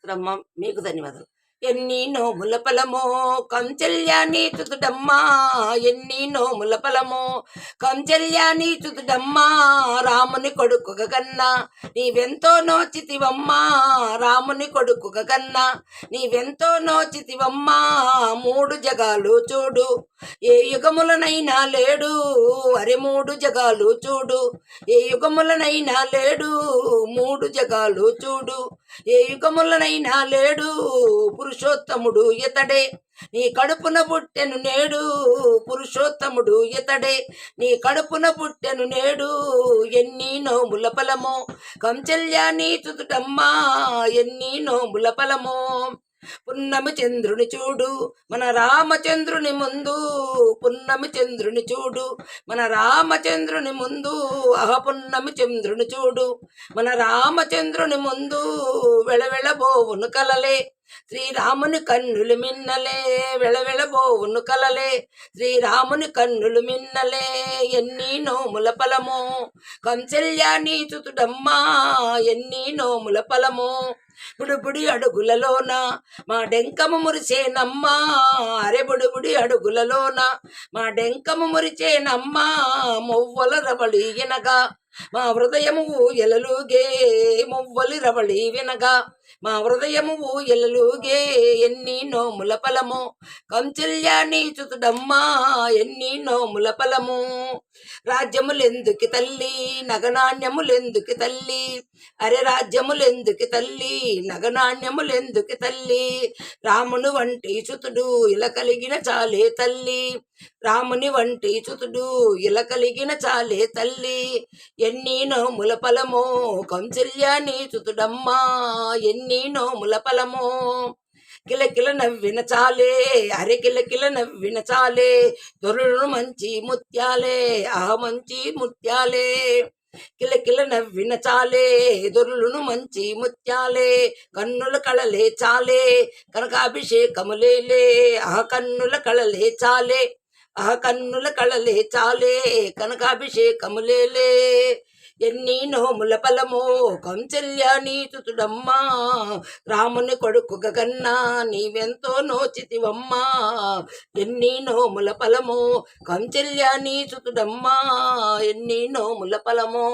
చెప్తున్నామ్మా మీకు ధన్యవాదాలు. ఎన్ని నోముల ఫలమో కంచల్యాని చుతుడమ్మా ఎన్ని నోముల ఫలమో కంచల్యాని చుతుడమ్మా రాముని కొడుకుగ కన్నా నీవెంతో నోచితివమ్మా రాముని కొడుకుగ కన్నా నీవెంతో నోచితివమ్మా మూడు జగాలు చూడు ఏ యుగములనైనా లేడు అరే మూడు జగాలు చూడు ఏ యుగములనైనా లేడు మూడు జగాలు చూడు ఏ యుగములనైనా లేడు పురుషోత్తముడు ఇతడే. నీ కడుపున పుట్టెను నేడు పురుషోత్తముడు ఇతడే. నీ కడుపున పుట్టెను నేడు ఎన్ని నోముల ఫలమో. కంచెల్యాని చుతుటమ్మా ఎన్ని నోముల ఫలమో. పున్నమి చంద్రుని చూడు మన రామచంద్రుని ముందు. పున్నమి చంద్రుని చూడు మన రామచంద్రుని ముందు. అహ పున్నమి చంద్రుని చూడు మన రామచంద్రుని ముందు. వెళవెళబోవును కలలే. శ్రీరాముని కన్నులు మిన్నలే వెళవెళబోవును కలలే. శ్రీరాముని కన్నులు మిన్నలే ఎన్ని నోముల ఫలమో. కంచెల్యాని చుతుడమ్మా ఎన్ని నోముల ఫలమో. బుడుబుడి అడుగులలోన మా డెంకము మురిచేనమ్మా. అరే బుడుబుడి అడుగులలోన మా డెంకము మురిచేనమ్మా. మొవ్వల రవళి మా హృదయము ఎలలుగే మొవ్వలి రవళి వినగా. మా హృదయము ఎలలుగే ఎన్ని నోముల ఫలము? కంచెల్యాని చుతుడమ్మా ఎన్ని నోముల ఫలము? రాజ్యములెందుకి తల్లి? నగనాణ్యములెందుకి తల్లి? అరే రాజ్యములెందుకి తల్లి? నగనాణ్యములెందుకి తల్లి? రాముని వంటి చుతుడు ఇలా కలిగిన చాలే తల్లి. రాముని వంటి చుతుడు ఇలా కలిగిన చాలే తల్లి. ఎన్ని నోముల ఫలమో కంచెల్యాని చుతుడమ్మా ఎన్ని నోముల ఫలమో కిలకిల నవ్విన చాలే అరె కిలకిల నవ్విన చాలే దొరులను మంచి ముత్యాలే ఆ మంచి ముత్యాలే. కిలకిల నవ్విన చాలే దొరులను మంచి ముత్యాలే కన్నుల కళలే చాలే కనకాభిషేకములేలే ఆ కన్నుల కళలే చాలే. ఆ కన్నుల కళలే చాలే కనకాభిషేకములేలే. ఎన్ని నోముల ఫలమో కంచల్య చుతుడమ్మా రాముని కొడుకు గగన్నా నీవెంతో నోచితివమ్మా. ఎన్ని నోముల ఫలమో కంచల్య చుతుడమ్మా ఎన్ని నోముల ఫలమో